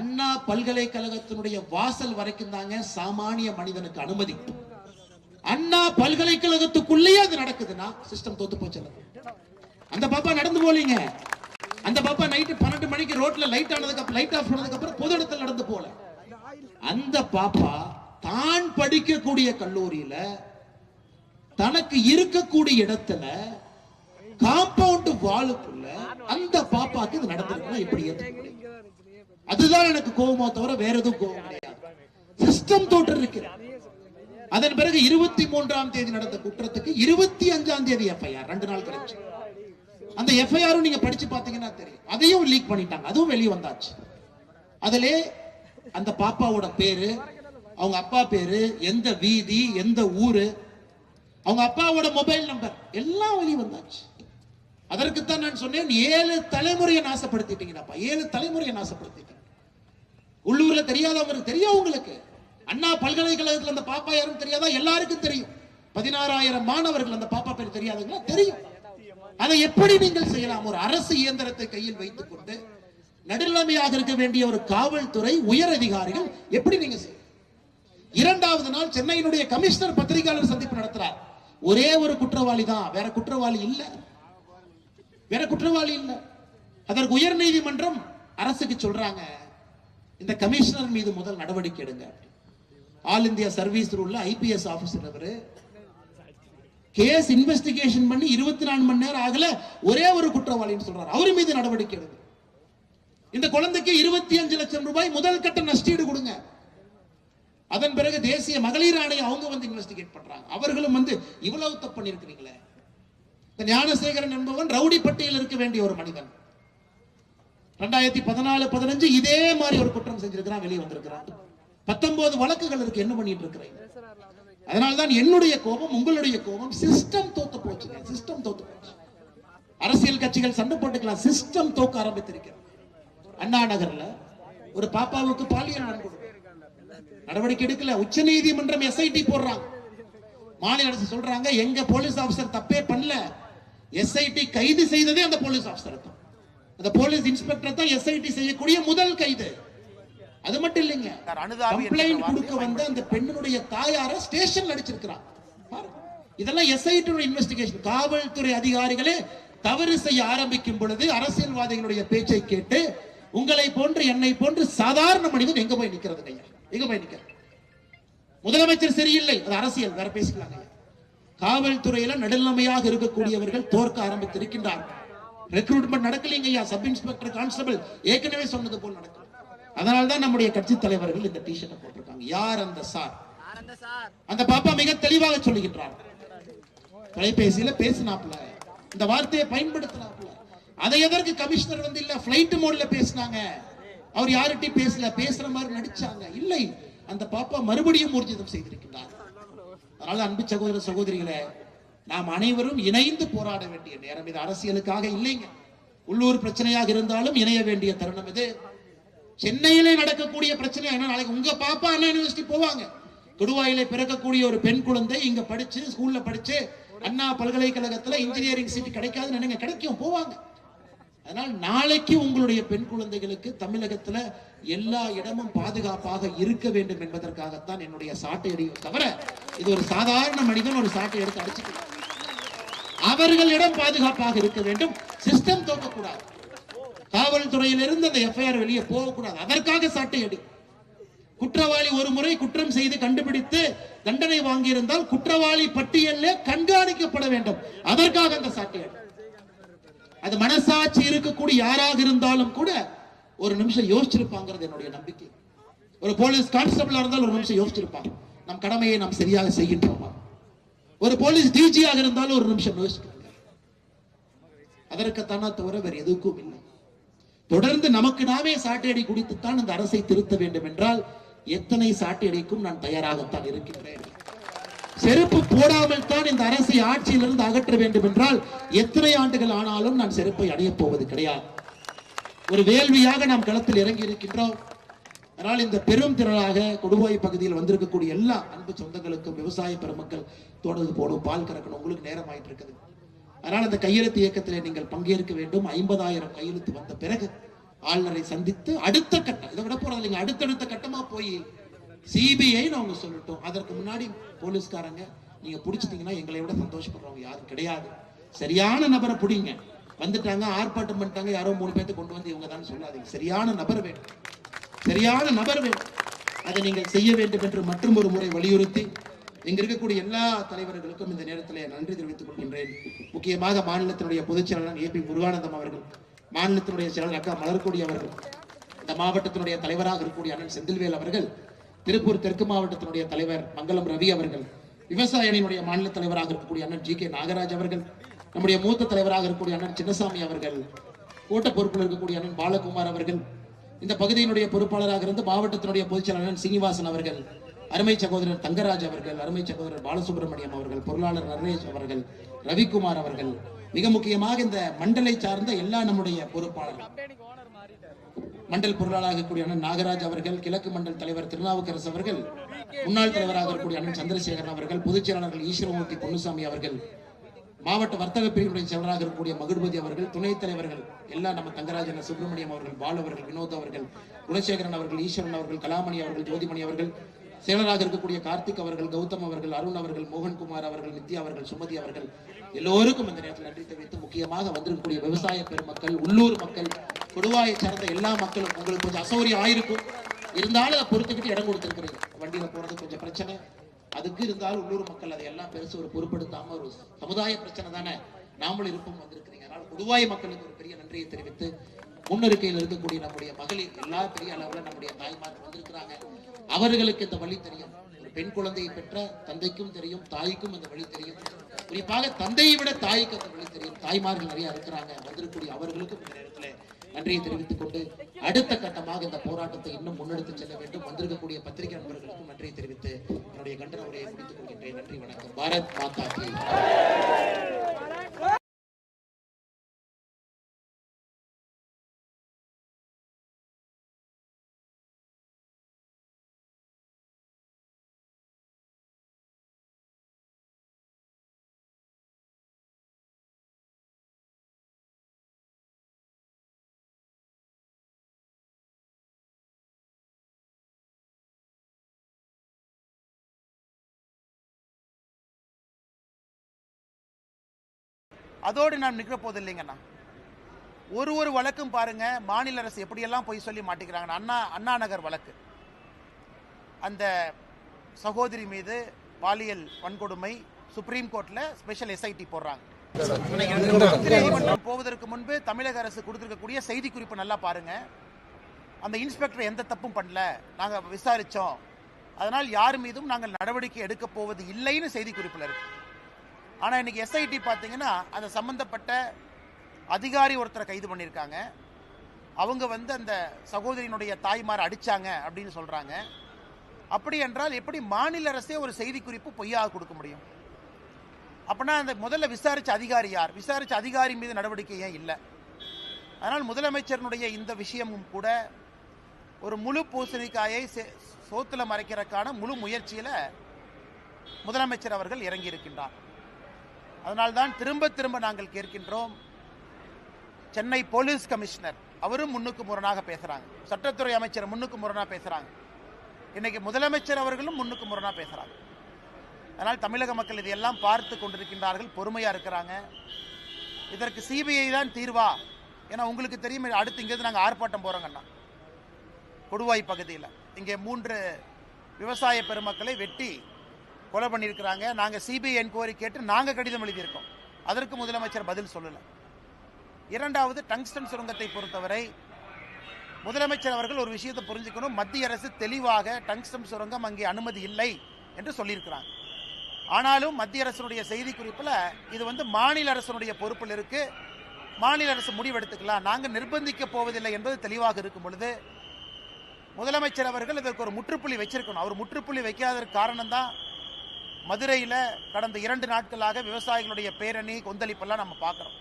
அண்ணா பல்கலைக்கழகத்தினுடைய வாசல் வரைக்கும் தாங்க சாமானிய மனிதனுக்கு அனுமதி. அண்ணா பல்கலைக்கழகத்துக்குள்ளேயே அது நடக்குதுன்னா சிஸ்டம் தோத்து போச்சு அந்த பாப்பா நடந்து போலீங்க. அந்த பாப்பா நைட்டு பன்னெண்டு மணிக்கு ரோட்ல லைட் ஆனதுக்கு லைட் ஆஃப் பண்ணதுக்கு அப்புறம் பொது இடத்துல நடந்து போல. அந்த பாப்பா தான் படிக்கக்கூடிய கல்லூரியில தனக்கு இருக்கக்கூடிய இடத்துல காம்பவுண்ட் வாலுக்குள்ள அந்த பாப்பாக்கு இது நடந்திருக்குன்னா எப்படி ஏத்துக்க அதுதான் எனக்கு கோபமா தவிர வேற எதுவும் கோபம் கிடையாது. சிஸ்டம் தோற்று இருக்கு. அதன் பிறகு இருபத்தி மூன்றாம் தேதி நடந்த குற்றத்துக்கு இருபத்தி அஞ்சாம் தேதி எஃப்ஐஆர் ரெண்டு நாள் கழிச்சு. அந்த எஃப்ஐஆரும் நீங்க படிச்சு பாத்தீங்கன்னா தெரியும். அதையும் லீக் பண்ணிட்டாங்க. அதுவும் வெளியே வந்தாச்சு. அதிலே அந்த பாப்பாவோட பேரு அவங்க அப்பா பேரு எந்த வீதி எந்த ஊரு அவங்க அப்பாவோட மொபைல் நம்பர் எல்லாம் வெளியே வந்தாச்சு. அதற்குத்தான் நான் சொன்னேன் ஏழு தலைமுறையை நாசப்படுத்திட்டீங்கடாப்பா. ஏழு தலைமுறையை நாசப்படுத்திட்டீங்க. உள்ளூர்ல தெரியாதவங்களுக்கு தெரியும் உங்களுக்கு. அண்ணா பல்கலைக்கழகத்துல அந்த பாப்பா யாரும் தெரியாதா? எல்லாருக்கும் தெரியும். பதினாறாயிரம் மாணவர்கள் அந்த பாப்பா பேர் தெரியாதவங்களா தெரியும். அதை எப்படி நீங்கள் செய்யலாம்? ஒரு அரசு இயந்திரத்தை கையில் வைத்துக் கொண்டு நடுநிலைமையாக இருக்க வேண்டிய ஒரு காவல்துறை உயர் அதிகாரிகள் எப்படி நீங்க செய்ய இரண்டாவது நாள் சென்னையினுடைய கமிஷனர் பத்திரிகையாளர் சந்திப்பு நடத்துறார். ஒரே ஒரு குற்றவாளி தான். வேற குற்றவாளி இல்ல. வேற குற்றவாளி இல்ல. அதற்கு உயர் நீதிமன்றம் அரசுக்கு சொல்றாங்க. இந்த கமிஷனர் மீது முதல் நடவடிக்கை எடுங்க. ஆல் இந்தியா சர்வீஸ் ரூல்ல ஐபிஎஸ் ஆபீசர் அவரு கேஸ் இன்வெஸ்டிகேஷன் பண்ணி இருபத்தி நாலு மணி நேரம் ஆகல ஒரே ஒரு குற்றவாளின்னு சொல்றாரு. அவர் மீது நடவடிக்கை எடுங்க. இந்த குழந்தைக்கு இருபத்தி அஞ்சு லட்சம் ரூபாய் முதல் கட்ட நஷ்டீடு கொடுங்க. அதன் பிறகு தேசிய மகளிர் ஆணையம் அவங்க வந்து இன்வெஸ்டிகேட் பண்றாங்க. அவர்களும் வந்து இவ்வளவு தப்பு பண்ணிருக்கிறீங்களே இந்த ஞானசேகரன் என்பவன் ரவுடி பட்டியல் இருக்க வேண்டிய ஒரு மனிதன். ரெண்டாயிரத்தி பதினாலு பதினஞ்சு இதே மாதிரி ஒரு குற்றம் செஞ்சிருக்கிறான் வெளியே வந்திருக்கிறான். பத்தொன்பது வழக்குகள் இருக்கு என்ன பண்ணிட்டு இருக்கிறீங்க அதனால்தான் என்னுடைய கோபம் உங்களுடைய கோபம் சிஸ்டம் தோத்து போச்சு. சிஸ்டம் தோத்து போச்சு. அரசியல் கட்சிகள் சண்டை போட்டுக்கலாம் சிஸ்டம் தோக்க ஆரம்பித்திருக்கிறது. அண்ணா நகர்ல ஒரு பாப்பாவுக்கு பாலியல் நடவடிக்கை எடுக்கல. உச்ச நீதிமன்றம் எஸ்ஐடி போடுறாங்க. மாநில அரசு சொல்றாங்க எங்க போலீஸ் ஆபீசர் தப்பே பண்ணல. எஸ்ஐடி கைது செய்ததே அந்த போலீஸ் ஆபீசர் தான். அந்த போலீஸ் இன்ஸ்பெக்டர் தான் எஸ்ஐடி செய்யக்கூடிய முதல் கைது. அது மட்டும் இல்லைங்க. கம்ப்ளைண்ட் கொடுக்க வந்த அந்த பெண்ணுடைய தாயார ஸ்டேஷன்ல அடிச்சிருக்கிறான். இதெல்லாம் எஸ்ஐடி இன்வெஸ்டிகேஷன் காவல்துறை அதிகாரிகளே தவறு செய்ய ஆரம்பிக்கும் பொழுது அரசியல்வாதிகளுடைய பேச்சை கேட்டு உங்களை போன்று என்னை போன்று சாதாரண மனிதன் எங்க போய் நிக்கிறது எங்க போய் நிக்கிறது முதலமைச்சர் சரியில்லை. அது அரசியல். வேற பேசிக்கலாங்க. காவல்துறையில நடுநிலைமையாக இருக்கக்கூடியவர்கள் தோற்க ஆரம்பித்திருக்கின்றார்கள். ரெக்ரூட்மெண்ட் நடக்கலைங்க ஐயா சப் இன்ஸ்பெக்டர் கான்ஸ்டபிள் ஏற்கனவே சொன்னது போல் நடக்கும். அதனால தான் நம்முடைய கட்சி தலைவர்கள் இந்த டிஷர்ட்டை போட்டிருக்காங்க. யார் அந்த சார்? அந்த பாப்பா மிக தெளிவாக சொல்லுகின்றார். தொலைபேசியில பேசினாப்ல இந்த வார்த்தையை பயன்படுத்தினாப்ல அதை எதற்கு கமிஷனர் வந்து இல்ல பிளைட் மோட்ல பேசினாங்க? அவர் யார்கிட்டயும் பேசல பேசுற மாதிரி நடிச்சாங்க. இல்லை அந்த பாப்பா மறுபடியும் ஊர்ஜிதம் செய்திருக்கிறார் அதனால அன்பு சகோதர சகோதரிகளே நாம் அனைவரும் இணைந்து போராட வேண்டிய நேரம் இது. அரசியலுக்காக இல்லைங்க. உள்ளூர் பிரச்சனையாக இருந்தாலும் இணைய வேண்டிய தருணம் இது. சென்னையிலே நடக்கக்கூடிய பிரச்சனை என்ன நாளைக்கு உங்க பாப்பா அண்ணா யூனிவர்சிட்டி போவாங்க. கொடுவாயிலே பிறக்கக்கூடிய ஒரு பெண் குழந்தை இங்க படிச்சு ஸ்கூல்ல படிச்சு அண்ணா பல்கலைக்கழகத்துல இன்ஜினியரிங் சீட் கிடைக்காதுன்னு நினைங்க. கிடைக்கும் போவாங்க. அதனால் நாளைக்கு உங்களுடைய பெண் குழந்தைகளுக்கு தமிழகத்துல எல்லா இடமும் பாதுகாப்பாக இருக்க வேண்டும் என்பதற்காகத்தான் என்னுடைய சாட்டை அடி தவிர இது ஒரு சாதாரண மனிதன் ஒரு சாட்டை எடுத்து அடிச்சுக்கலாம். அவர்களிடம் பாதுகாப்பாக இருக்க வேண்டும். சிஸ்டம் தோக்கக்கூடாது காவல்துறையிலிருந்து அந்த எஃப்ஐஆர் வெளியே போகக்கூடாது. அதற்காக சாட்டை அடி குற்றவாளி ஒரு முறை குற்றம் செய்து கண்டுபிடித்து தண்டனை வாங்கியிருந்தால் குற்றவாளி பட்டியலில் கண்காணிக்கப்பட வேண்டும். அதற்காக அந்த சாட்டை அடி அது மனசாட்சி இருக்கக்கூடிய யாராக இருந்தாலும் கூட ஒரு நிமிஷம் யோசிச்சிருப்பாங்கிறது என்னுடைய நம்பிக்கை. ஒரு போலீஸ் கான்ஸ்டபிளா இருந்தால் ஒரு நிமிஷம் யோசிச்சிருப்பாங்க. நம் கடமையை நாம் சரியாக செய்கின்றோமா? ஒரு போலீஸ் டிஜியாக இருந்தாலும் ஒரு நிமிஷம் யோசிக்கிறாங்க. அதற்குத்தானா தவிர வேறு எதுக்கும் இல்லை. தொடர்ந்து நமக்கு நாமே சாட்டையடி குடித்துத்தான் இந்த அரசை திருத்த வேண்டும் என்றால் எத்தனை சாட்டையடிக்கும் நான் தயாராகத்தான் இருக்கின்றேன். செருப்பு போடாமல் தான் இந்த அரசை ஆட்சியிலிருந்து அகற்ற வேண்டும் என்றால் எத்தனை ஆண்டுகள் ஆனாலும் நான் செருப்பை அடையப் போவது கிடையாது. ஒரு வேள்வியாக நாம் களத்தில் இறங்கி இருக்கின்றோம் அதனால் இந்த பெரும் திரளாக கொடுவாய் பகுதியில் வந்திருக்கக்கூடிய எல்லா அன்பு சொந்தங்களுக்கும் விவசாய பெருமக்கள் தோடது போடும் பால் கறக்கணும். உங்களுக்கு நேரம் ஆயிட்டு இருக்குது அதனால் அந்த கையெழுத்து இயக்கத்தில் நீங்கள் பங்கேற்க வேண்டும். ஐம்பதாயிரம் கையெழுத்து வந்த பிறகு ஆளுநரை சந்தித்து அடுத்த கட்டம் இதை விட போறது இல்லைங்க அடுத்தடுத்த கட்டமா போய் சிபிஐன்னு அவங்க சொல்லட்டும். அதற்கு முன்னாடி போலீஸ்காரங்க நீங்க பிடிச்சிட்டீங்கன்னா எங்களை விட சந்தோஷப்படுறவங்க யாரும் கிடையாது. சரியான நபரை பிடிங்க. வந்துட்டாங்க ஆர்ப்பாட்டம் பண்ணிட்டாங்க யாரோ மூணு பேர்த்து கொண்டு வந்து இவங்க தான் சொல்லாதீங்க. சரியான நபர் வேணும். சரியான நபர் வேண்டும் அதை நீங்கள் செய்ய வேண்டும் என்று மற்றும் ஒரு முறை வலியுறுத்தி இங்கு இருக்கக்கூடிய எல்லா தலைவர்களுக்கும் இந்த நேரத்தில் நன்றி தெரிவித்துக் கொள்கின்றேன். முக்கியமாக மாநிலத்தினுடைய பொதுச் செயலாளர் ஏ பி முருகானந்தம் அவர்கள் மாநிலத்தினுடைய செயலாளர் அக்கா மலர்கொடி அவர்கள் இந்த மாவட்டத்தினுடைய தலைவராக இருக்கக்கூடிய அண்ணன் செந்தில்வேல் அவர்கள் திருப்பூர் தெற்கு மாவட்டத்தினுடைய தலைவர் மங்களம் ரவி அவர்கள் விவசாய அணியினுடைய மாநில தலைவராக இருக்கக்கூடிய அண்ணன் ஜி கே நாகராஜ் அவர்கள் நம்முடைய மூத்த தலைவராக இருக்கக்கூடிய அண்ணன் சின்னசாமி அவர்கள் கோட்ட பொறுப்பில் இருக்கக்கூடிய அண்ணன் பாலகுமார் அவர்கள் இந்த பகுதியினுடைய பொறுப்பாளராக இருந்து மாவட்டத்தினுடைய பொதுச் செயலாளர் சீனிவாசன் அவர்கள் அருமை சகோதரர் தங்கராஜ் அவர்கள் அருமை சகோதரர் பாலசுப்ரமணியம் அவர்கள் பொருளாளர் நரேஷ் அவர்கள் ரவிக்குமார் அவர்கள் மிக முக்கியமாக இந்த மண்டலை சார்ந்த எல்லா நம்முடைய பொறுப்பாளர்கள். மண்டல் பொருளாளராக இருக்கக்கூடிய அண்ணன் நாகராஜ் அவர்கள் கிழக்கு மண்டல் தலைவர் திருநாவுக்கரசு அவர்கள் முன்னாள் தலைவராக இருக்கக்கூடிய அண்ணன் சந்திரசேகரன் அவர்கள் பொதுச் செயலாளர்கள் ஈஸ்வரமூர்த்தி பொன்னுசாமி அவர்கள் மாவட்ட வர்த்தக பிரிவினுடைய செயலராக இருக்கக்கூடிய மகுடுபதி அவர்கள் துணைத் தலைவர்கள் எல்லாம் நம்ம தங்கராஜன் சுப்பிரமணியம் அவர்கள் பால் அவர்கள் வினோத் அவர்கள் குணசேகரன் அவர்கள் ஈஸ்வரன் அவர்கள் கலாமணி அவர்கள் ஜோதிமணி அவர்கள் செயலராக இருக்கக்கூடிய கார்த்திக் அவர்கள் கௌதம் அவர்கள் அருண் அவர்கள் மோகன்குமார் அவர்கள் நித்யா அவர்கள் சுமதி அவர்கள் எல்லோருக்கும் இந்த நேரத்தில் நன்றி தெரிவித்து முக்கியமாக வந்திருக்கக்கூடிய விவசாய பெருமக்கள் உள்ளூர் மக்கள் கொடுவாயை சார்ந்த எல்லா மக்களும் உங்களுக்கு கொஞ்சம் அசௌரியம் ஆயிருக்கும். இருந்தாலும் அதை பொறுத்துக்கிட்டு இடம் கொடுத்துருக்குறீங்க. வண்டியில போகிறது கொஞ்சம் பிரச்சனை. அதுக்கு இருந்தாலும் உள்ளூர் மக்கள் அதை எல்லாம் பெருசு ஒரு பொருட்படுத்தாம ஒரு சமுதாய பிரச்சனை தானே? நாமளும் இருப்போம் வந்திருக்கிறீங்க. அதனால கொடுவாய் மக்களுக்கு ஒரு பெரிய நன்றியை தெரிவித்து முன்னறிக்கையில் இருக்கக்கூடிய நம்முடைய மகளிர் எல்லா பெரிய அளவில் நம்முடைய தாய்மார்கள் வந்திருக்கிறாங்க. அவர்களுக்கு இந்த வழி தெரியும். ஒரு பெண் குழந்தையை பெற்ற தந்தைக்கும் தெரியும் தாய்க்கும் இந்த வழி தெரியும். குறிப்பாக தந்தையை விட தாய்க்கு அந்த வழி தெரியும். தாய்மார்கள் நிறைய இருக்கிறாங்க. வந்திருக்கக்கூடிய அவர்களுக்கும் இந்த நேரத்தில் நன்றியை தெரிவித்துக் கொண்டு அடுத்த கட்டமாக இந்த போராட்டத்தை இன்னும் முன்னெடுத்து செல்ல வேண்டும். வந்திருக்கக்கூடிய பத்திரிகை நண்பர்களுக்கும் நன்றியை தெரிவித்து என்னுடைய கண்டன உரையை முடித்துக் கொள்கின்றேன். நன்றி வணக்கம். பாரத் மாதா அதோடு நான் நிற்க போது இல்லைங்கண்ணா ஒரு ஒரு வழக்கும் பாருங்க மாநில அரசு எப்படியெல்லாம் போய் சொல்லி மாட்டிக்கிறாங்கண்ணா அண்ணா அண்ணா நகர் வழக்கு. அந்த சகோதரி மீது பாலியல் வன்கொடுமை சுப்ரீம் கோர்ட்ல ஸ்பெஷல் எஸ்ஐடி போடுறாங்க. போவதற்கு முன்பு தமிழக அரசு கொடுத்திருக்கக்கூடிய செய்தி குறிப்பு நல்லா பாருங்க. அந்த இன்ஸ்பெக்டர் எந்த தப்பும் பண்ணல. நாங்க விசாரிச்சோம். அதனால் யார் மீதும் நாங்கள் நடவடிக்கை எடுக்க போவது இல்லைன்னு செய்தி குறிப்பில் இருக்கு. ஆனால் இன்னைக்கு எஸ்ஐடி பார்த்தீங்கன்னா அந்த சம்மந்தப்பட்ட அதிகாரி ஒருத்தரை கைது பண்ணியிருக்காங்க. அவங்க வந்து அந்த சகோதரியினுடைய தாய்மார் அடிச்சாங்க அப்படின்னு சொல்கிறாங்க அப்படி என்றால் எப்படி மாநில அரசே ஒரு செய்தி குறிப்பு பொய்யாக கொடுக்க முடியும்? அப்படின்னா அந்த முதல்ல விசாரிச்ச அதிகாரி யார்? விசாரிச்ச அதிகாரி மீது நடவடிக்கை ஏன் இல்லை? அதனால் முதலமைச்சரினுடைய இந்த விஷயமும் கூட ஒரு முழு பூசணிக்காயை சே- சோத்துல மறைக்கிறதுக்கான முழு முயற்சியில் முதலமைச்சர் அவர்கள் இறங்கி இருக்கின்றார் அதனால்தான் திரும்ப திரும்ப நாங்கள் கேட்கின்றோம். சென்னை போலீஸ் கமிஷனர் அவரும் முன்னுக்கு முரணாக பேசுறாங்க. சட்டத்துறை அமைச்சர் முன்னுக்கு முரணாக பேசுறாங்க. இன்னைக்கு முதலமைச்சர் அவர்களும் முன்னுக்கு முரணாக பேசுறாங்க. அதனால் தமிழக மக்கள் இதையெல்லாம் பார்த்து கொண்டிருக்கின்றார்கள் பொறுமையா இருக்கிறாங்க. இதற்கு சிபிஐ தான் தீர்வா? ஏன்னா உங்களுக்கு தெரியும் அடுத்து இங்கேருந்து நாங்கள் ஆர்ப்பாட்டம் போறோங்கண்ணா கொடுவாய் பகுதியில். இங்கே மூன்று விவசாய பெருமக்களை வெட்டி கொலை பண்ணியிருக்கிறாங்க. நாங்கள் சிபிஐ என்கொயரி கேட்டு நாங்கள் கடிதம் எழுதியிருக்கோம். அதற்கு முதலமைச்சர் பதில் சொல்லலை. இரண்டாவது டங்ஸ்டன் சுரங்கத்தை பொறுத்தவரை முதலமைச்சர் அவர்கள் ஒரு விஷயத்தை புரிஞ்சுக்கணும். மத்திய அரசு தெளிவாக டங்ஸ்டன் சுரங்கம் அங்கே அனுமதி இல்லை என்று சொல்லியிருக்கிறாங்க. ஆனாலும் மத்திய அரசினுடைய செய்தி குறிப்பில் இது வந்து மாநில அரசினுடைய பொறுப்பில் இருக்கு. மாநில அரசு முடிவெடுத்துக்கலாம். நாங்கள் நிர்பந்திக்க போவதில்லை என்பது தெளிவாக இருக்கும் பொழுது முதலமைச்சர் அவர்கள் இதற்கு ஒரு முற்றுப்புள்ளி வச்சிருக்கணும். அவர் முற்றுப்புள்ளி வைக்காததற்கு காரணம் தான் மதுரையில் கடந்த இரண்டு நாட்களாக விவசாயிகளுடைய பேரணி கொந்தளிப்பெல்லாம் நம்ம பார்க்குறோம்.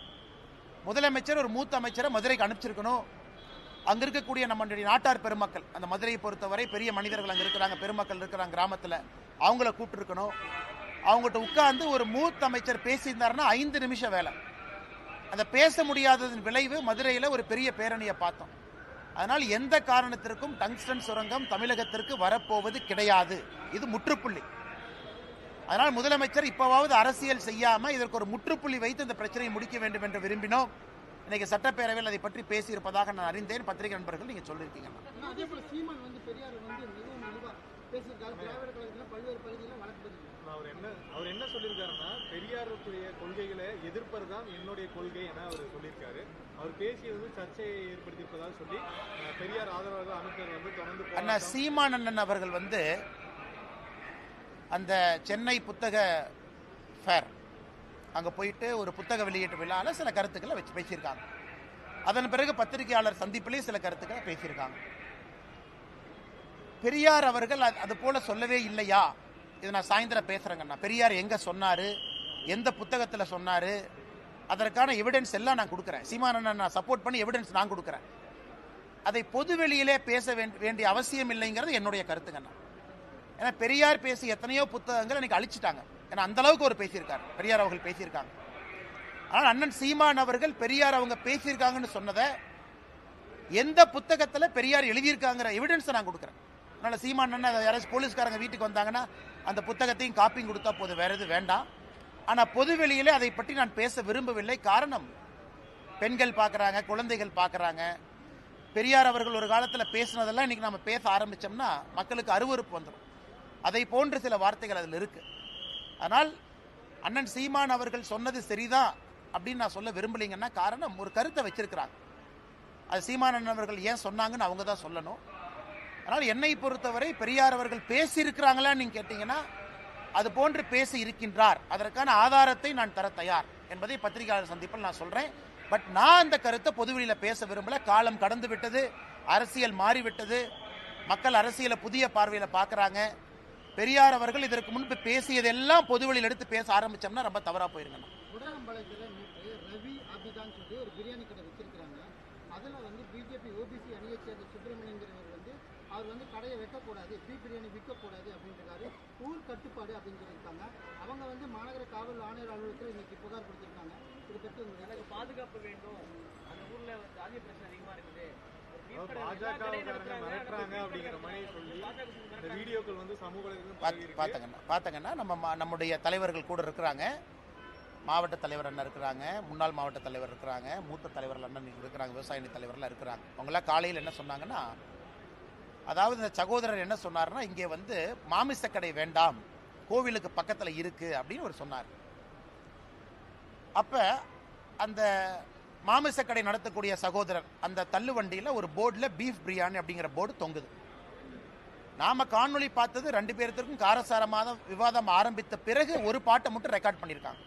முதலமைச்சர் ஒரு மூத்த அமைச்சரை மதுரைக்கு அனுப்பிச்சிருக்கணும். அங்கே இருக்கக்கூடிய நம்மளுடைய நாட்டார் பெருமக்கள் அந்த மதுரையை பொறுத்தவரை பெரிய மனிதர்கள் அங்கே இருக்கிறாங்க பெருமக்கள் இருக்கிறாங்க கிராமத்தில் அவங்கள கூப்பிட்டுருக்கணும். அவங்ககிட்ட உட்கார்ந்து ஒரு மூத்த அமைச்சர் பேசியிருந்தாருன்னா ஐந்து நிமிஷம் வேலை. அந்த பேச முடியாததன் விளைவு மதுரையில் ஒரு பெரிய பேரணியை பார்த்தோம். அதனால் எந்த காரணத்திற்கும் டங்ஸ்டன் சுரங்கம் தமிழகத்திற்கு வரப்போவது கிடையாது. இது முற்றுப்புள்ளி. அதனால் முதலமைச்சர் இப்போவாவது அரசியல் செய்யாம இதற்கு ஒரு முற்றுப்புள்ளி வைத்து இந்த பிரச்சனையை முடிக்க வேண்டும் என்று விரும்பினோம். இன்னைக்கு சட்டப்பேரவையில் அதை பற்றி பேசியிருப்பதாக நான் அறிந்தேன். பத்திரிகை நண்பர்கள் நீங்க சொல்லியிருக்கீங்க. அவர் என்ன அவர் என்ன சொல்லியிருக்காருன்னா பெரியாருடைய கொள்கைகளை எதிர்ப்பது தான் என்னுடைய கொள்கை என அவர் சொல்லியிருக்காரு. அவர் பேசியது சர்ச்சையை ஏற்படுத்தியிருப்பதாக சொல்லி பெரியார் ஆதரவாளர்கள் அமைச்சர் வந்து தொடர்ந்து அண்ணா போராட்டம் சீமான் அண்ணன் அவர்கள் வந்து அந்த சென்னை புத்தக ஃபேர் அங்கே போயிட்டு ஒரு புத்தக வெளியீட்டு விழாவில் சில கருத்துக்களை வச்சு பேசியிருக்காங்க. அதன் பிறகு பத்திரிகையாளர் சந்திப்பிலே சில கருத்துக்களை பேசியிருக்காங்க. பெரியார் அவர்கள் அது- அது போல சொல்லவே இல்லையா? இது நான் சாயந்தரம் பேசுகிறேங்கண்ணா பெரியார் எங்கே சொன்னார்? எந்த புத்தகத்தில் சொன்னார்? அதற்கான எவிடன்ஸ் எல்லாம் நான் கொடுக்குறேன். சீமானண்ணா நான் சப்போர்ட் பண்ணி எவிடன்ஸ் நான் கொடுக்குறேன். அதை பொது வெளியிலே பேச வேண்டி- வேண்டிய அவசியம் இல்லைங்கிறது என்னுடைய கருத்துங்கண்ணா ஏன்னா பெரியார் பேசி எத்தனையோ புத்தகங்கள் எனக்கு அழிச்சிட்டாங்க. ஏன்னா அந்த அளவுக்கு அவர் பேசியிருக்காரு. பெரியார் அவர்கள் பேசியிருக்காங்க. ஆனால் அண்ணன் சீமான் அவர்கள் பெரியார் அவங்க பேசியிருக்காங்கன்னு சொன்னதை எந்த புத்தகத்தில் பெரியார் எழுதியிருக்காங்கிற எவிடன்ஸை நான் கொடுக்குறேன். அதனால் சீமான் அண்ணன் யாராச்சும் போலீஸ்காரங்க வீட்டுக்கு வந்தாங்கன்னா அந்த புத்தகத்தையும் காப்பியும் கொடுத்தா போதும். வேற எதுவும் வேண்டாம். ஆனால் பொது வெளியிலே அதை பற்றி நான் பேச விரும்பவில்லை. காரணம் பெண்கள் பார்க்குறாங்க குழந்தைகள் பார்க்குறாங்க. பெரியார் அவர்கள் ஒரு காலத்தில் பேசினதெல்லாம் இன்றைக்கி நம்ம பேச ஆரம்பித்தோம்னா மக்களுக்கு அருவருப்பு வந்துடும் அதை போன்ற சில வார்த்தைகள் அதில் இருக்கு. அதனால் அண்ணன் சீமான் அவர்கள் சொன்னது சரிதான் அப்படின்னு நான் சொல்ல விரும்பலைங்கன்னா காரணம் ஒரு கருத்தை வச்சிருக்கிறாங்க. அது சீமானன் அவர்கள் ஏன் சொன்னாங்கன்னு அவங்க தான் சொல்லணும். அதனால் என்னை பொறுத்தவரை பெரியார் அவர்கள் பேசியிருக்கிறாங்களான்னு நீங்கள் கேட்டீங்கன்னா அது போன்று பேசி இருக்கின்றார். அதற்கான ஆதாரத்தை நான் தர தயார் என்பதை பத்திரிகையாளர் சந்திப்பில் நான் சொல்கிறேன் பட் நான் அந்த கருத்தை பொதுவெளியில் பேச விரும்பல. காலம் கடந்து விட்டது அரசியல் மாறிவிட்டது மக்கள் அரசியலை புதிய பார்வையில் பார்க்குறாங்க. பெரியார் அவர்கள் இதற்கு முன்பு பேசியதெல்லாம் பொதுவெளியில் எடுத்து பேச ஆரம்பிச்சோம்னா ரொம்ப தவறா போயிருங்க உடனம்பாளையத்தில் நேற்று ரவி ஆபிதான்னு சொல்லி ஒரு பிரியாணி கடை வச்சிருக்கிறாங்க. அதில் வந்து பிஜேபி ஓபிசி அணியை சேர்ந்த சுப்பிரமணியங்கிறவர் வந்து அவர் வந்து கடையை வைக்கக்கூடாது பீ பிரியாணி விற்கக்கூடாது அப்படின்றாரு. ஊர் கட்டுப்பாடு அப்படின்னு சொல்லியிருக்காங்க. அவங்க வந்து மாநகர காவல் ஆணையர் அலுவலகத்தில் இன்னைக்கு புகார் கொடுத்திருக்காங்க. இதை பற்றி பாதுகாப்பு வேண்டும். அந்த ஊர்ல ஜாதி பிரச்சனை அதிகமா இருக்குது. அவர் கடை கடை. பார்த்தங்கன்னா பார்த்தங்கன்னா நம்ம மா- நம்முடைய தலைவர்கள் கூட இருக்கிறாங்க. மாவட்ட தலைவர் அண்ணன் இருக்கிறாங்க முன்னாள் மாவட்ட தலைவர் இருக்கிறாங்க மூத்த தலைவர்கள் அண்ணன் இருக்கிறாங்க விவசாய தலைவர்லாம் இருக்கிறாங்க. அவங்களாம் காலையில் என்ன சொன்னாங்கன்னா அதாவது இந்த சகோதரர் என்ன சொன்னாருன்னா இங்கே வந்து மாமிசக்கடை வேண்டாம் கோவிலுக்கு பக்கத்தில் இருக்கு அப்படின்னு ஒரு சொன்னார். அப்ப அந்த மாமிசக்கடை நடத்தக்கூடிய சகோதரர் அந்த தள்ளு வண்டியில் ஒரு போர்டில் பீஃப் பிரியாணி அப்படிங்கிற போர்டு தொங்குது. நாம காணொளி பார்த்தது ரெண்டு பேர்த்திற்கும் காரசாரமாக விவாதம் ஆரம்பித்த பிறகு ஒரு பாட்டை மட்டும் ரெக்கார்ட் பண்ணியிருக்காங்க.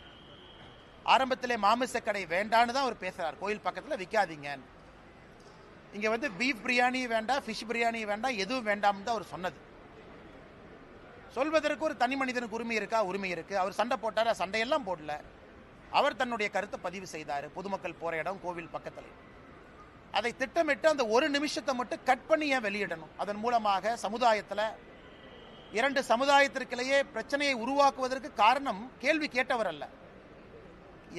ஆரம்பத்திலே கடை வேண்டான்னு தான் அவர் பேசுகிறார் கோயில் பக்கத்தில் விற்காதீங்க இங்கே வந்து பீஃப் பிரியாணி வேண்டாம் ஃபிஷ் பிரியாணி வேண்டாம் எதுவும் வேண்டாம்னு தான் அவர் சொன்னது. சொல்வதற்கு ஒரு தனி மனிதனுக்கு உரிமை இருக்கா? உரிமை இருக்குது அவர் சண்டை போட்டார்? சண்டையெல்லாம் போடல. அவர் தன்னுடைய கருத்தை பதிவு செய்தார். பொதுமக்கள் போகிற இடம் கோவில் பக்கத்தில். அதை திட்டமிட்டு அந்த ஒரு நிமிஷத்தை மட்டும் கட் பண்ணி ஏன் வெளியிடணும்? அதன் மூலமாக சமுதாயத்தில் இரண்டு சமுதாயத்திற்கிலேயே பிரச்சனையை உருவாக்குவதற்கு காரணம் கேள்வி கேட்டவர் அல்ல.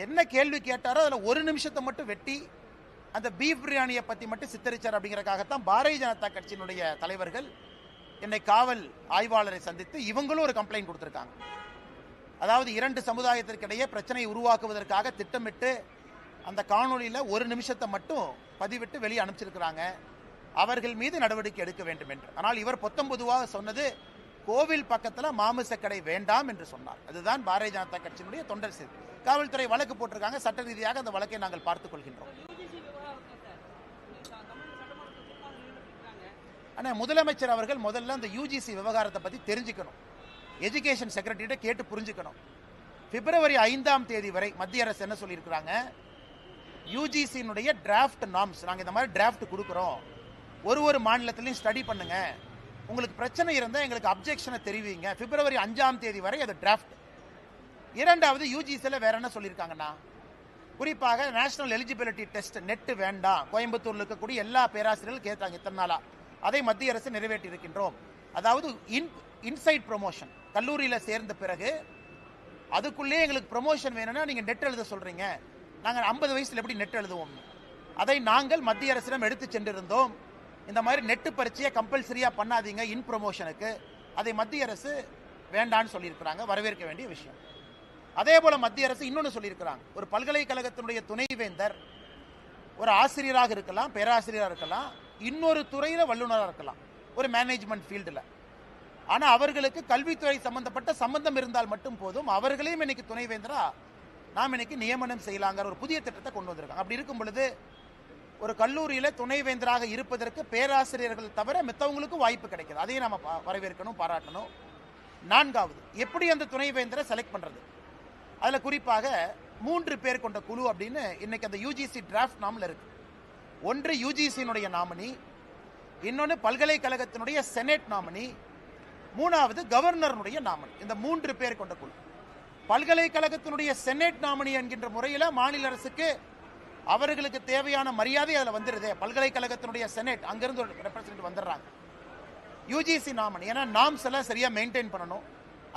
என்ன கேள்வி கேட்டாரோ அதில் ஒரு நிமிஷத்தை மட்டும் வெட்டி அந்த பீஃப் பிரியாணியை பற்றி மட்டும் சித்தரிச்சார் அப்படிங்கிறக்காகத்தான் பாரதிய ஜனதா கட்சியினுடைய தலைவர்கள் என்னை காவல் ஆய்வாளரை சந்தித்து இவங்களும் ஒரு கம்ப்ளைண்ட் கொடுத்துருக்காங்க. அதாவது இரண்டு சமுதாயத்திற்கிடையே பிரச்சனையை உருவாக்குவதற்காக திட்டமிட்டு அந்த காணொளியில் ஒரு நிமிஷத்தை மட்டும் பதிவிட்டு வெளியே அனுப்பிச்சிருக்கிறாங்க. அவர்கள் மீது நடவடிக்கை எடுக்க வேண்டும் என்று. ஆனால் இவர் பொத்தம் பொதுவாக சொன்னது கோவில் பக்கத்தில் மாமிசக்கடை கடை வேண்டாம் என்று சொன்னார். அதுதான் பாரதிய ஜனதா கட்சியினுடைய தொண்டர் செய்தி காவல்துறை வழக்கு போட்டிருக்காங்க. சட்ட ரீதியாக அந்த வழக்கை நாங்கள் பார்த்துக் கொள்கின்றோம். ஆனால் முதலமைச்சர் அவர்கள் முதல்ல அந்த யூஜிசி விவகாரத்தை பற்றி தெரிஞ்சுக்கணும். எஜுகேஷன் செக்ரட்டரிட்ட கேட்டு புரிஞ்சுக்கணும். பிப்ரவரி ஐந்தாம் தேதி வரை மத்திய அரசு என்ன சொல்லியிருக்கிறாங்க? யூஜிசியினுடைய டிராஃப்ட் நாம்ஸ் நாங்கள் இந்த மாதிரி டிராஃப்ட் கொடுக்குறோம். ஒரு ஒரு மாநிலத்திலையும் ஸ்டடி பண்ணுங்க. உங்களுக்கு பிரச்சனை இருந்தால் எங்களுக்கு அப்ஜெக்ஷனை தெரிவிங்க. பிப்ரவரி அஞ்சாம் தேதி வரை அது டிராஃப்ட் இரண்டாவது யூஜிசியில் வேற என்ன சொல்லியிருக்காங்கன்னா? குறிப்பாக நேஷனல் எலிஜிபிலிட்டி டெஸ்ட் நெட் வேண்டாம் கோயம்புத்தூரில் இருக்கக்கூடிய எல்லா பேராசிரியர்களும் கேட்டாங்க இத்தனை நாளாக அதை மத்திய அரசு நிறைவேற்றி இருக்கின்றோம் அதாவது இன் இன்சைட் ப்ரொமோஷன் கல்லூரியில் சேர்ந்த பிறகு அதுக்குள்ளே எங்களுக்கு ப்ரொமோஷன் வேணும்னா நீங்கள் நெட் எழுத சொல்கிறீங்க நாங்கள் ஐம்பது வயசில் எப்படி நெட் எழுதுவோம் அதை நாங்கள் மத்திய அரசிடம் எடுத்து சென்றிருந்தோம். இந்த மாதிரி நெட்டு பரீட்சையை கம்பல்சரியாக பண்ணாதீங்க இன் ப்ரொமோஷனுக்கு அதை மத்திய அரசு வேண்டான்னு சொல்லியிருக்கிறாங்க. வரவேற்க வேண்டிய விஷயம். அதே போல் மத்திய அரசு இன்னொன்று சொல்லியிருக்கிறாங்க. ஒரு பல்கலைக்கழகத்தினுடைய துணைவேந்தர் ஒரு ஆசிரியராக இருக்கலாம் பேராசிரியராக இருக்கலாம் இன்னொரு துறையில் வல்லுநராக இருக்கலாம். ஒரு மேனேஜ்மெண்ட் ஃபீல்டில் ஆனால் அவர்களுக்கு கல்வித்துறை சம்பந்தப்பட்ட சம்பந்தம் இருந்தால் மட்டும் போதும். அவர்களையும் இன்னைக்கு துணைவேந்தரா நாம் இன்னைக்கு நியமனம் செய்யலாங்கிற ஒரு புதிய திட்டத்தை கொண்டு வந்திருக்காங்க. அப்படி இருக்கும் பொழுது ஒரு கல்லூரியில் துணைவேந்தராக இருப்பதற்கு பேராசிரியர்கள் தவிர மித்தவங்களுக்கும் வாய்ப்பு கிடைக்கிது. அதையும் நம்ம வரவேற்கணும் பாராட்டணும். நான்காவது எப்படி அந்த துணைவேந்தரை செலக்ட் பண்ணுறது அதில் குறிப்பாக மூன்று பேர் கொண்ட குழு அப்படின்னு இன்னைக்கு அந்த யூஜிசி டிராஃப்ட் நாமில் இருக்கு. ஒன்று யூஜிசியினுடைய நாமினி இன்னொன்று பல்கலைக்கழகத்தினுடைய செனேட் நாமினி மூணாவது கவர்னருடைய நாமினி. இந்த மூன்று பேர் கொண்ட குழு. பல்கலைக்கழகத்தினுடைய செனேட் நாமினி என்கின்ற முறையில் மாநில அரசுக்கு அவர்களுக்கு தேவையான மரியாதை அதில் வந்துடுது பல்கலைக்கழகத்தினுடைய செனேட் அங்கிருந்து ஒரு ரெப்ரசன்ட் வந்துடுறாங்க யூஜிசி நாமினி. ஏன்னா நாம்ஸ் எல்லாம் சரியாக மெயின்டைன் பண்ணணும்.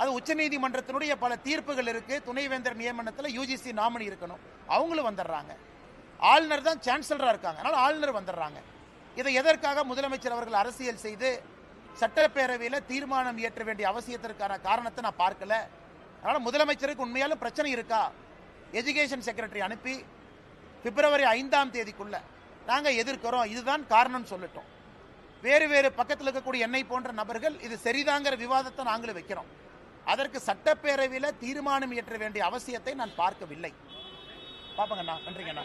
அது உச்சநீதிமன்றத்தினுடைய பல தீர்ப்புகள் இருக்குது துணைவேந்தர் நியமனத்தில் யூஜிசி நாமினி இருக்கணும். அவங்களும் வந்துடுறாங்க ஆளுநர் தான் சான்சலராக இருக்காங்க. அதனால் ஆளுநர் வந்துடுறாங்க இதை எதற்காக முதலமைச்சர் அவர்கள் அரசியல் செய்து சட்டப்பேரவையில் தீர்மானம் இயற்ற வேண்டிய அவசியத்திற்கான காரணத்தை நான் பார்க்கல. அதனால் முதலமைச்சருக்கு உண்மையாலும் பிரச்சனை இருக்கா? எஜுகேஷன் செக்ரட்டரி அனுப்பி பிப்ரவரி ஐந்தாம் தேதிக்குள்ள நாங்கள் எதிர்க்கிறோம். இதுதான் காரணம் சொல்லட்டும். வேறு வேறு பக்கத்தில் இருக்கக்கூடிய என்னை போன்ற நபர்கள் இது சரிதாங்கிற விவாதத்தை நாங்களும் வைக்கிறோம். அதற்கு சட்டப்பேரவையில் தீர்மானம் இயற்ற வேண்டிய அவசியத்தை நான் பார்க்கவில்லை. பார்ப்பங்கண்ணா நன்றிங்கண்ணா.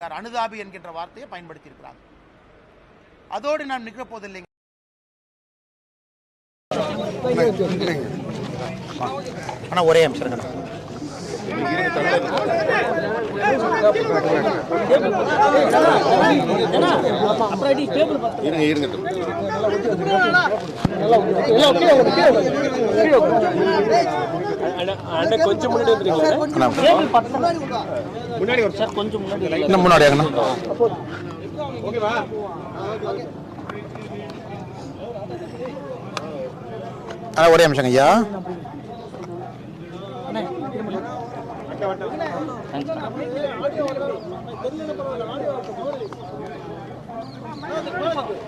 அனுதாபி என்கின்ற வார்த்தையை பயன்படுத்தி இருக்கிறாங்க அதோடு நான் நிற்க போதில்லைங்க ஆனா ஒரே அம்சம் இருக்கணும் இருங்க இருங்க இன்னும் முன்னாடி ஆகணும் ஆ ஒரே அம்சங்க ஐயா.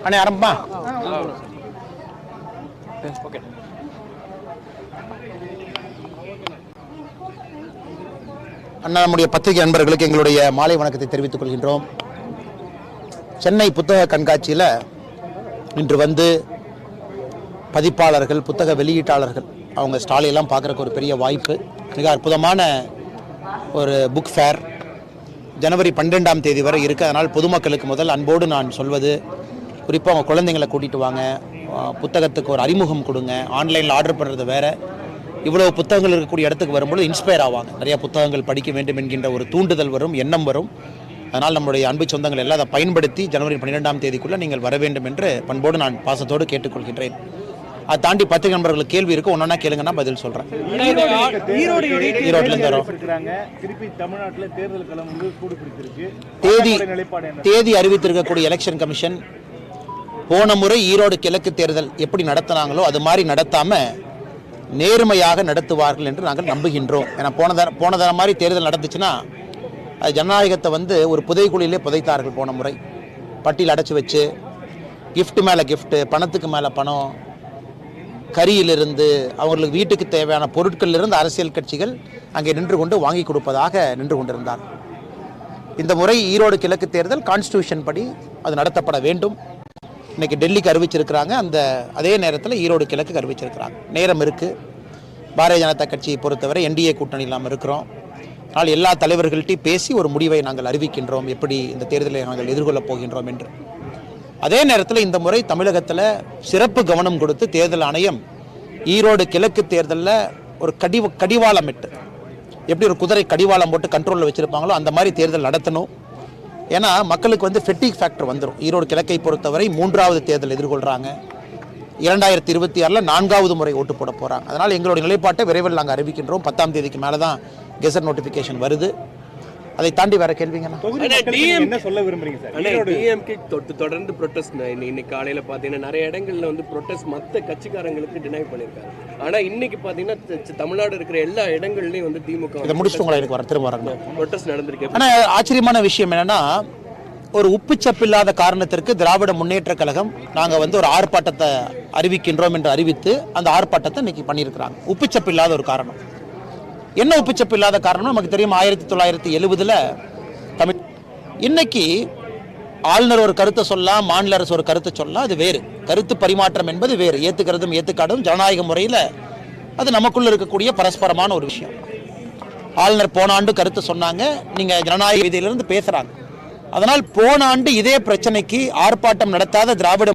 அண்ணே ஆரம்பமா? அண்ணா நம்முடைய பத்திரிகை நண்பர்களுக்கு எங்களுடைய மாலை வணக்கத்தை தெரிவித்துக் கொள்கின்றோம். சென்னை புத்தக கண்காட்சியில் இன்று வந்து பதிப்பாளர்கள் புத்தக வெளியீட்டாளர்கள் அவங்க ஸ்டாலையெல்லாம் பார்க்குறக்கு ஒரு பெரிய வாய்ப்பு மிக அற்புதமான ஒரு புக் ஃபேர் ஜனவரி பன்னெண்டாம் தேதி வரை இருக்குது அதனால் பொதுமக்களுக்கு முதல் அன்போடு நான் சொல்வது குறிப்பாக அவங்க குழந்தைங்களை கூட்டிகிட்டு வாங்க புத்தகத்துக்கு ஒரு அறிமுகம் கொடுங்க ஆன்லைனில் ஆர்டர் பண்ணுறது வேறு. இவ்வளவு புத்தகங்கள் இருக்கக்கூடிய இடத்துக்கு வரும்பொழுது இன்ஸ்பயர் ஆவாங்க. நிறைய புத்தகங்கள் படிக்க வேண்டும் என்கின்ற ஒரு தூண்டுதல் வரும் எண்ணம் வரும். அதனால் நம்முடைய அன்பு சொந்தங்கள் எல்லாம் அதை பயன்படுத்தி ஜனவரி பன்னிரெண்டாம் தேதிக்குள்ளே நீங்கள் வர வேண்டும் என்று பண்போடு நான் பாசத்தோடு கேட்டுக்கொள்கின்றேன். அதை தாண்டி பத்திரிகை நண்பர்களுக்கு கேள்வி இருக்கு ஒன்றா கேளுங்கன்னா பதில் சொல்கிறேன் ஈரோட்டில் இருந்து தேதி தேதி அறிவித்திருக்கக்கூடிய எலெக்ஷன் கமிஷன் போன முறை ஈரோடு கிழக்கு தேர்தல் எப்படி நடத்தினாங்களோ அது மாதிரி நடத்தாம நேர்மையாக நடத்துவார்கள் என்று நாங்கள் நம்புகின்றோம். ஏன்னா போன தர போன தர மாதிரி தேர்தல் நடந்துச்சுன்னா அது ஜனநாயகத்தை வந்து ஒரு புதைக்குழியிலே புதைத்தார்கள் போன முறை. பட்டியல் அடைச்சி வச்சு கிஃப்ட் மேலே கிஃப்ட்டு பணத்துக்கு மேலே பணம் கரியிலிருந்து அவர்களுக்கு வீட்டுக்கு தேவையான பொருட்களிலிருந்து அரசியல் கட்சிகள் அங்கே நின்று கொண்டு வாங்கி கொடுப்பதாக நின்று கொண்டிருந்தார் இந்த முறை ஈரோடு கிழக்கு தேர்தல் கான்ஸ்டியூஷன் படி அது நடத்தப்பட வேண்டும். இன்னைக்கு டெல்லிக்கு அறிவிச்சிருக்கிறாங்க அந்த அதே நேரத்தில் ஈரோடு கிழக்கு அறிவிச்சிருக்கிறாங்க நேரம் இருக்குது பாரதிய ஜனதா கட்சியை பொறுத்தவரை என்டிஏ கூட்டணி இல்லாமல் இருக்கிறோம். ஆனால் எல்லா தலைவர்கள்ட்டையும் பேசி ஒரு முடிவை நாங்கள் அறிவிக்கின்றோம். எப்படி இந்த தேர்தலை நாங்கள் எதிர்கொள்ளப் போகின்றோம் என்று. அதே நேரத்தில் இந்த முறை தமிழகத்தில் சிறப்பு கவனம் கொடுத்து தேர்தல் ஆணையம் ஈரோடு கிழக்கு தேர்தலில் ஒரு கடி கடிவாளமிட்டு எப்படி ஒரு குதிரை கடிவாளம் போட்டு கண்ட்ரோலில் வச்சுருப்பாங்களோ அந்த மாதிரி தேர்தல் நடத்தணும். ஏன்னா மக்களுக்கு வந்து ஃபெட்டிக் ஃபேக்டர் வந்துடும் ஈரோடு கிழக்கை பொறுத்தவரை மூன்றாவது தேர்தல் எதிர்கொள்கிறாங்க இரண்டாயிரத்தி இருபத்தி ஆறில் நான்காவது முறை ஓட்டு போட போகிறாங்க அதனால் எங்களுடைய நிலைப்பாட்டை விரைவில் நாங்கள் அறிவிக்கின்றோம். பத்தாம் தேதிக்கு மேலே தான் கெசட் நோட்டிஃபிகேஷன் வருது. அதை தாண்டி வேற கேள்விங்கண்ணா என்ன சொல்ல விரும்புறீங்க சார்? டிஎம்கே தொட்டு தொடர்ந்து ப்ரொட்டஸ்ட் இன்னைக்கு காலையில பாத்தீங்கன்னா நிறைய இடங்கள்ல வந்து ப்ரொட்டஸ்ட் மத்த கட்சிக்காரங்களுக்கு டினை பண்ணிருக்காங்க ஆனா இன்னைக்கு பாத்தீங்கன்னா த- தமிழ்நாடு இருக்கிற எல்லா இடங்கள்லயும் வந்து திமுக இதை முடிச்சுட்டு உங்களை எனக்கு வர திரும்ப வரேன். ப்ரொட்டஸ்ட் நடந்திருக்கு. ஆனால் ஆச்சரியமான விஷயம் என்னன்னா ஒரு உப்புச்சப்பில்லாத காரணத்திற்கு திராவிட முன்னேற்ற கழகம் நாங்கள் வந்து ஒரு ஆர்ப்பாட்டத்தை அறிவிக்கின்றோம் என்று அறிவித்து அந்த ஆர்ப்பாட்டத்தை இன்னைக்கு பண்ணியிருக்கிறாங்க. உப்புச்சப்பில்லாத ஒரு காரணம். என்ன உப்புச்சப்பு இல்லாத காரணம்? நமக்கு தெரியும் ஆயிரத்தி தொள்ளாயிரத்தி எழுபதுல தமிழ் இன்னைக்கு ஆளுநர் ஒரு கருத்தை சொல்லலாம் மாநில அரசு ஒரு கருத்தை சொல்லலாம் அது வேறு. கருத்து பரிமாற்றம் என்பது வேறு. ஏத்துக்கிறதும் ஏத்துக்காடும் ஜனநாயக முறையில் அது நமக்குள்ள இருக்கக்கூடிய பரஸ்பரமான ஒரு விஷயம். ஆளுநர் போன ஆண்டு கருத்து சொன்னாங்க. நீங்க ஜனநாயக விதியிலிருந்து பேசுறாங்க. அதனால் போன ஆண்டு இதே பிரச்சனைக்கு ஆர்ப்பாட்டம் நடத்தாத திராவிட